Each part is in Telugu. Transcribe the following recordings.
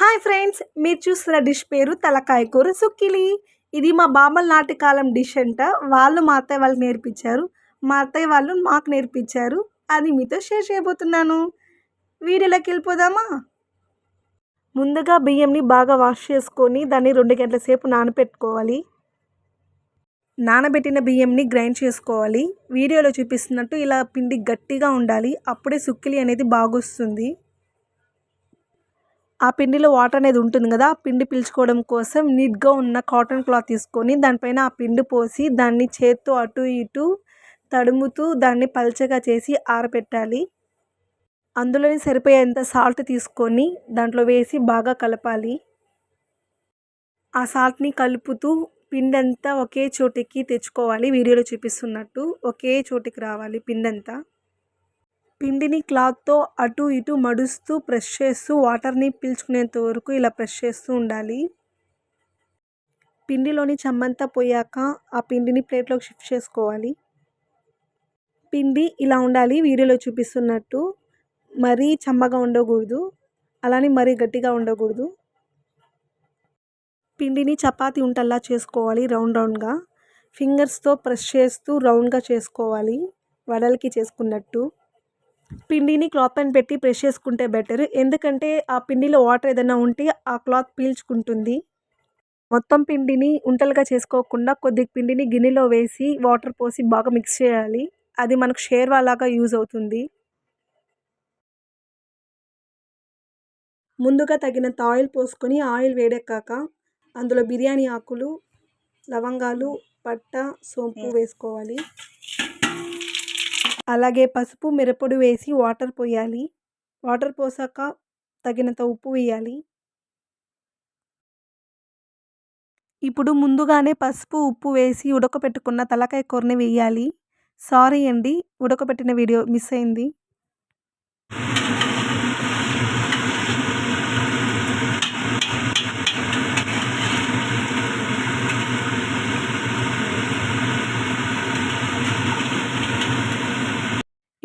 హాయ్ ఫ్రెండ్స్ మీరు చూస్తున్న డిష్ పేరు తలకాయ కూర సుక్కిలి. ఇది మా బామ్మల నాటి కాలం డిష్ అంట. వాళ్ళు మా అత్తయ్య వాళ్ళకి నేర్పించారు. మా అత్తయ్య వాళ్ళు మాకు నేర్పించారు. అది మీతో షేర్ చేయబోతున్నాను. వీడియోలోకి వెళ్ళిపోదామా? ముందుగా బియ్యంని బాగా వాష్ చేసుకొని దాన్ని రెండు గంటల సేపు నానబెట్టుకోవాలి. నానబెట్టిన బియ్యంని గ్రైండ్ చేసుకోవాలి. వీడియోలో చూపిస్తున్నట్టు ఇలా పిండి గట్టిగా ఉండాలి. అప్పుడే సుక్కిలి అనేది బాగొస్తుంది. ఆ పిండిలో వాటర్ అనేది ఉంటుంది కదా ఆ పిండి పీల్చుకోవడం కోసం నీట్గా ఉన్న కాటన్ క్లాత్ తీసుకొని దానిపైన ఆ పిండి పోసి దాన్ని చేత్తో అటు ఇటు తడుముతూ దాన్ని పల్చగా చేసి ఆరబెట్టాలి అందులోని సరిపోయేంత సాల్ట్ తీసుకొని దాంట్లో వేసి బాగా కలపాలి. ఆ సాల్ట్ని కలుపుతూ పిండి అంతా ఒకే చోటికి తెచ్చుకోవాలి. వీడియోలో చూపిస్తున్నట్టు ఒకే చోటికి రావాలి పిండి అంతా పిండిని క్లాత్తో అటు ఇటు మడుస్తూ ప్రెస్ చేస్తూ వాటర్ని పీల్చుకునేంత వరకు ఇలా ప్రెస్ చేస్తూ ఉండాలి. పిండిలోని చెమ్మంతా పోయాక ఆ పిండిని ప్లేట్లోకి షిఫ్ట్ చేసుకోవాలి. పిండి ఇలా ఉండాలి వీడియోలో చూపిస్తున్నట్టు. మరీ చమ్మగా ఉండకూడదు. అలానే మరీ గట్టిగా ఉండకూడదు. పిండిని చపాతీ ఉంటల్లా చేసుకోవాలి రౌండ్ రౌండ్గా. ఫింగర్స్తో ప్రెస్ చేస్తూ రౌండ్గా చేసుకోవాలి. వడలకి చేసుకున్నట్టు. పిండిని క్లాత్ పైన పెట్టి ప్రెస్ చేసుకుంటే బెటర్. ఎందుకంటే ఆ పిండిలో వాటర్ ఏదైనా ఉంటే ఆ క్లాత్ పీల్చుకుంటుంది. మొత్తం పిండిని ఉంటలుగా చేసుకోకుండా కొద్ది పిండిని గిన్నెలో వేసి వాటర్ పోసి బాగా మిక్స్ చేయాలి. అది మనకు షేర్వా లాగా యూజ్ అవుతుంది. ముందుగా తగినంత ఆయిల్ పోసుకొని ఆయిల్ వేడెక్కాక అందులో బిర్యానీ ఆకులు లవంగాలు పట్ట సోంపు వేసుకోవాలి. అలాగే పసుపు మిరపొడి వేసి వాటర్ పోయాలి. వాటర్ పోసాక తగినంత ఉప్పు వేయాలి. ఇప్పుడు ముందుగానే పసుపు ఉప్పు వేసి ఉడకపెట్టుకున్న తలకాయ కూరని వేయాలి. సారీ అండి ఉడకపెట్టిన వీడియో మిస్ అయింది.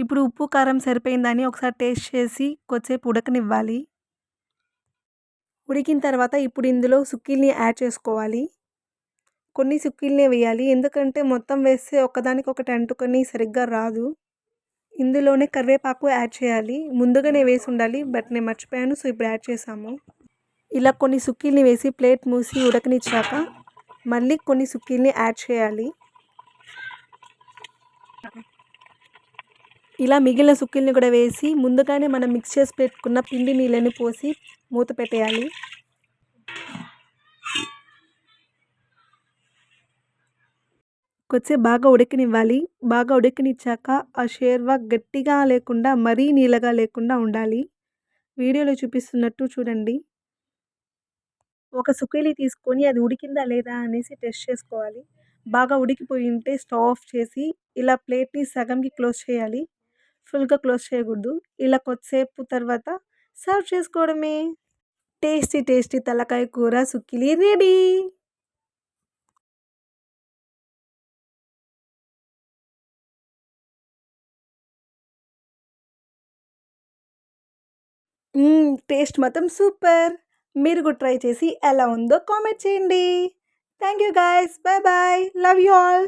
ఇప్పుడు ఉప్పు కారం సరిపోయిందని ఒకసారి టేస్ట్ చేసి కొద్దిసేపు ఉడకనివ్వాలి. ఉడికిన తర్వాత ఇప్పుడు ఇందులో సుక్కీల్ని యాడ్ చేసుకోవాలి. కొన్ని సుక్కీల్నే వేయాలి. ఎందుకంటే మొత్తం వేస్తే ఒకదానికి ఒకటి అంటుకొని సరిగ్గా రాదు. ఇందులోనే కరివేపాకు యాడ్ చేయాలి. ముందుగానే వేసి ఉండాలి బట్ నేను మర్చిపోయాను సో ఇప్పుడు యాడ్ చేసాము. ఇలా కొన్ని సుక్కీల్ని వేసి ప్లేట్ మూసి ఉడకనిచ్చాక మళ్ళీ కొన్ని సుక్కీల్ని యాడ్ చేయాలి. ఇలా మిగిలిన సుక్కుల్ని కూడా వేసి ముందుగానే మనం మిక్స్ చేసి పెట్టుకున్న పిండి నీళ్ళని పోసి మూత పెట్టేయాలి. కొద్దిసేపు బాగా ఉడికినివ్వాలి. బాగా ఉడికినిచ్చాక ఆ షేర్వా గట్టిగా లేకుండా మరీ నీళ్ళగా లేకుండా ఉండాలి. వీడియోలో చూపిస్తున్నట్టు చూడండి. ఒక సుకేలి తీసుకొని అది ఉడికిందా లేదా అనేసి టెస్ట్ చేసుకోవాలి. బాగా ఉడికిపోయి ఉంటే స్టవ్ ఆఫ్ చేసి ఇలా ప్లేట్ని సగంకి క్లోజ్ చేయాలి. ఫుల్గా క్లోజ్ చేయకూడదు. ఇలా కొద్దిసేపు తర్వాత సర్వ్ చేసుకోవడమే. టేస్టీ టేస్టీ తలకాయ కూర సుక్కిలి రెడీ! టేస్ట్ మాత్రం సూపర్. మీరు కూడా ట్రై చేసి ఎలా ఉందో కామెంట్ చేయండి. Thank you guys. Bye bye. Love you all.